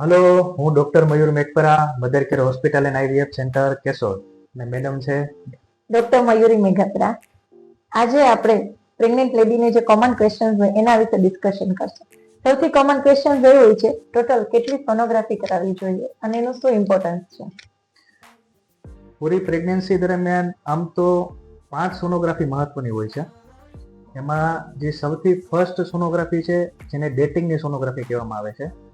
Hello હું doctor Mayur Mekpara Mother Care Hospital and IVF centre Keshod. અને madam છે? Doctor Mayuri મેઘાત્રા આજે આપણે પ્રેગ્નેન્ટ લેડીને જે કોમન ક્વેશ્ચન હોય એના વિશે ડિસ્કશન કરશું. સૌથી કોમન ક્વેશ્ચન એ હોય છે ટોટલ કેટલી સોનોગ્રાફી કરાવવી જોઈએ અને એનું શું ઇમ્પોર્ટન્સ છે? પૂરી પ્રેગ્નન્સી દરમિયાન આમ તો પાંચ સોનોગ્રાફી મહત્વની હોય છે. એમાં જે સૌથી ફર્સ્ટ સોનોગ્રાફી છે જેને ડેટિંગની સોનોગ્રાફી કહેવામાં આવે છે.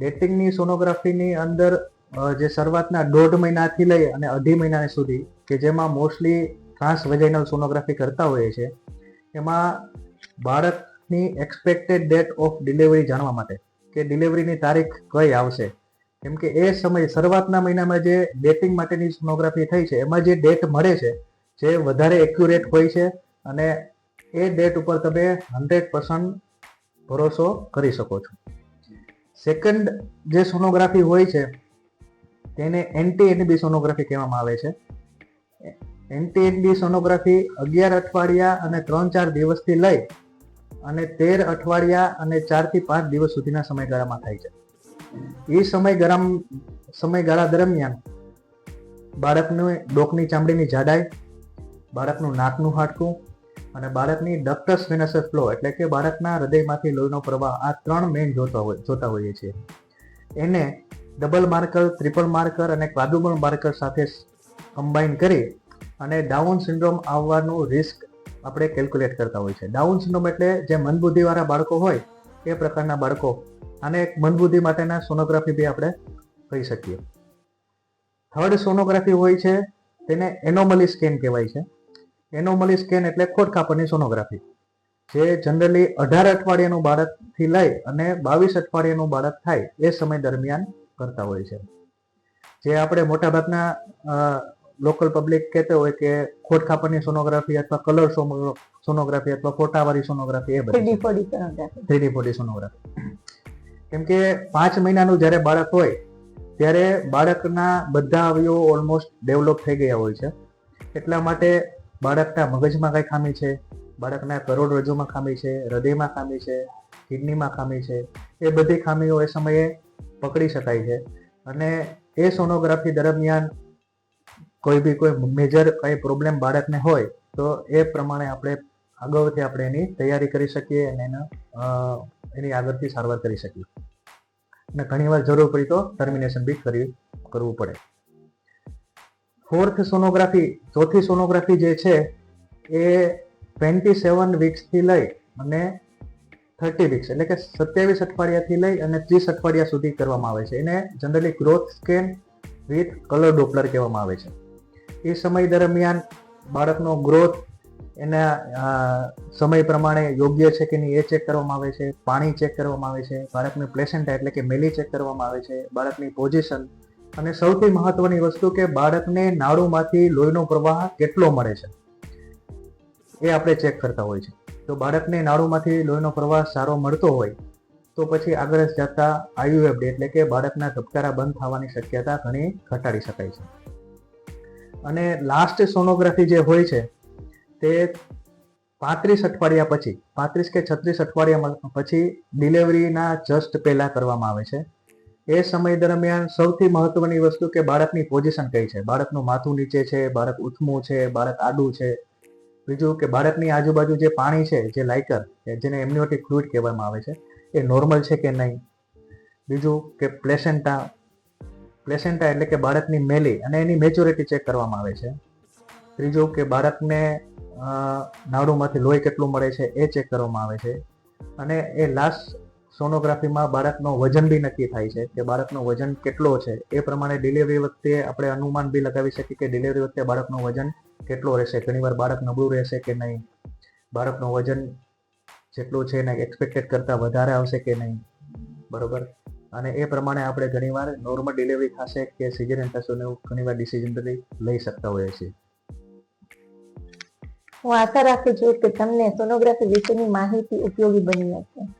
ડેટિંગની સોનોગ્રાફીની અંદર જે શરૂઆતના દોઢ મહિનાથી લઈ અને અઢી મહિના સુધી, કે જેમાં મોસ્ટલી ટ્રાન્સ વેજાઇનલ સોનોગ્રાફી કરતા હોઈએ છે એમાં બાળકની એક્સપેક્ટેડ ડેટ ઓફ ડિલિવરી જાણવા માટે, કે ડિલિવરીની તારીખ કઈ આવશે. કેમ કે એ સમય, શરૂઆતના મહિનામાં જે ડેટિંગ માટેની સોનોગ્રાફી થઈ છે, એમાં જે ડેટ મળે છે, જે વધારે એક્યુરેટ હોય છે, અને એ ડેટ ઉપર તમે હંડ્રેડ પર્સન્ટ ભરોસો કરી શકો છો. સેકન્ડ જે સોનોગ્રાફી હોય છે, તેને એન્ટી એનબી સોનોગ્રાફી કહેવામાં આવે છે. એન્ટી એનબી સોનોગ્રાફી અગિયાર અઠવાડિયા અને ત્રણ ચાર દિવસથી લઈ અને તેર અઠવાડિયા અને ચારથી પાંચ દિવસ સુધીના સમયગાળામાં થાય છે. એ સમયગાળા સમયગાળા દરમિયાન બાળકની ડોકની ચામડીની જાડાઈ, બાળકનું નાકનું હાડકું અને બાળકની ડક્ટસ વેનસ ફ્લો એટલે કે બાળકના હૃદયમાંથી લોહીનો પ્રવાહ આ ત્રણ મેઇન જોતા હોય, જોતા હોઈએ છીએ. એને ડબલ માર્કર ટ્રિપલ માર્કર અને ક્વાડ્રુપલ માર્કર સાથે કમ્બાઈન કરી અને ડાઉન સિન્ડ્રોમ આવવાનું રિસ્ક આપણે કેલ્ક્યુલેટ કરતા હોય છે ડાઉન સિન્ડ્રોમ એટલે જે મંદબુદ્ધિવાળા બાળકો હોય, એ પ્રકારના બાળકો. અને એક મંદબુદ્ધિ માટેના સોનોગ્રાફી બી આપણે કહી શકીએ. થર્ડ સોનોગ્રાફી હોય છે, તેને એનોમલી સ્કેન કહેવાય છે. એનોમલી સ્કેન એટલે ખોટખાપણની સોનોગ્રાફી જે જનરલી અઢાર અઠવાડિયાનું બાળકથી લઈ અને બાવીસ અઠવાડિયાનું બાળક થાય એ સમય દરમિયાન કરતા હોય છે. જે આપણે મોટાભાગના લોકલ પબ્લિક કહેતા હોય કે ખોટખાપણની સોનોગ્રાફી અથવા કલર સોનોગ્રાફી અથવા ફોટાવાળી સોનોગ્રાફી એ બધી સોનોગ્રાફી થ્રીડી ફોડી સોનોગ્રાફી કેમ કે પાંચ મહિનાનું જ્યારે બાળક હોય ત્યારે બાળકના બધા અવયવો ઓલમોસ્ટ ડેવલપ થઈ ગયા હોય છે. એટલા માટે બાળકના મગજમાં કઈ ખામી છે? બાળકના કરોડરજ્જુમાં ખામી છે, હૃદયમાં ખામી છે, કિડનીમાં ખામી છે, એ બધી ખામીઓ એ સમયે પકડી શકાય છે. અને એ સોનોગ્રાફી દરમિયાન કોઈ બી કોઈ મેજર કઈ પ્રોબ્લેમ બાળકને હોય, તો એ પ્રમાણે આપણે અગાઉથી આપણે એની તૈયારી કરી શકીએ અને એના એની આગળથી સારવાર કરી શકીએ. અને ઘણીવાર જરૂર પડી તો ટર્મિનેશન બી કરી, કરવું પડે. ફોર્થ સોનોગ્રાફી, ચોથી સોનોગ્રાફી જે છે, એ ટ્વેન્ટી સેવન વીક્સથી લઈ અને થર્ટી વીક્સ એટલે કે સત્યાવીસ અઠવાડિયાથી લઈ અને ત્રીસ અઠવાડિયા સુધી કરવામાં આવે છે. એને generally growth scan with colour Doppler કહેવામાં આવે છે. એ સમય દરમિયાન બાળકનો ગ્રોથ એના સમય પ્રમાણે યોગ્ય છે કે નહીં એ ચેક કરવામાં આવે છે. પાણી ચેક કરવામાં આવે છે. બાળકની પ્લેસેન્ટા એટલે કે મેલી ચેક કરવામાં આવે છે. બાળકની પોઝિશન અને સૌથી મહત્વની વસ્તુ કે બાળકને નાડુમાંથી લોહીનો પ્રવાહ કેટલો મળે છે? એ આપણે ચેક કરતા હોય છે. તો બાળકને નાડુમાંથી લોહીનો પ્રવાહ સારો મળતો હોય, તો પછી આગળ જતા આયુએફડી એટલે કે બાળકના ધબકારા બંધ થવાની શક્યતા ઘણી ઘટાડી શકાય છે. અને લાસ્ટ સોનોગ્રાફી જે હોય છે, તે પાંત્રીસ અઠવાડિયા પછી, પાંત્રીસ કે છત્રીસ અઠવાડિયા પછી ડિલિવરીના જસ્ટ પહેલા કરવામાં આવે છે. એ સમય દરમિયાન સૌથી મહત્વની વસ્તુ કે બાળકની પોઝિશન કઈ છે? બાળકનું માથું નીચે છે, બાળક ઉથમું છે, બાળક આડું છે. બીજું કે બાળકની આજુબાજુ જે પાણી છે, જે લાઇકર જેને એમનિયોટિક ફ્લુઇડ કહેવામાં આવે છે, એ નોર્મલ છે કે નહીં? બીજું કે પ્લેસેન્ટા પ્લેસેન્ટા એટલે કે બાળકની મેલી અને એની મેચ્યોરિટી ચેક કરવામાં આવે છે. ત્રીજું કે બાળકને નાડુમાંથી લોહી કેટલું મળે છે એ ચેક કરવામાં આવે છે. અને એ લાસ્ટ સોનોગ્રાફીમાં બાળકનો વજન બી નક્કી થાય છે કે બાળકનો વજન કેટલો છે એ પ્રમાણે ડિલિવરી વખતે આપણે અનુમાન બી લગાવી શકીએ કે ડિલિવરી વખતે બાળકનું વજન કેટલો રહેશે? ઘણીવાર બાળક નબળું રહેશે કે નહીં? બાળકનું વજન જેટલું છે એને એક્સપેક્ટેડ કરતાં વધારે આવશે કે નહીં? બરોબર? અને એ પ્રમાણે આપણે ઘણીવાર નોર્મલ ડિલિવરી થશે કે સિઝેરિયન થશે ને ઘણીવાર ડિસિઝન લઈ શકતા હોઈએ છીએ. હું આશા રાખું છું કે તમને સોનોગ્રાફી વિશેની માહિતી ઉપયોગી બની હશે.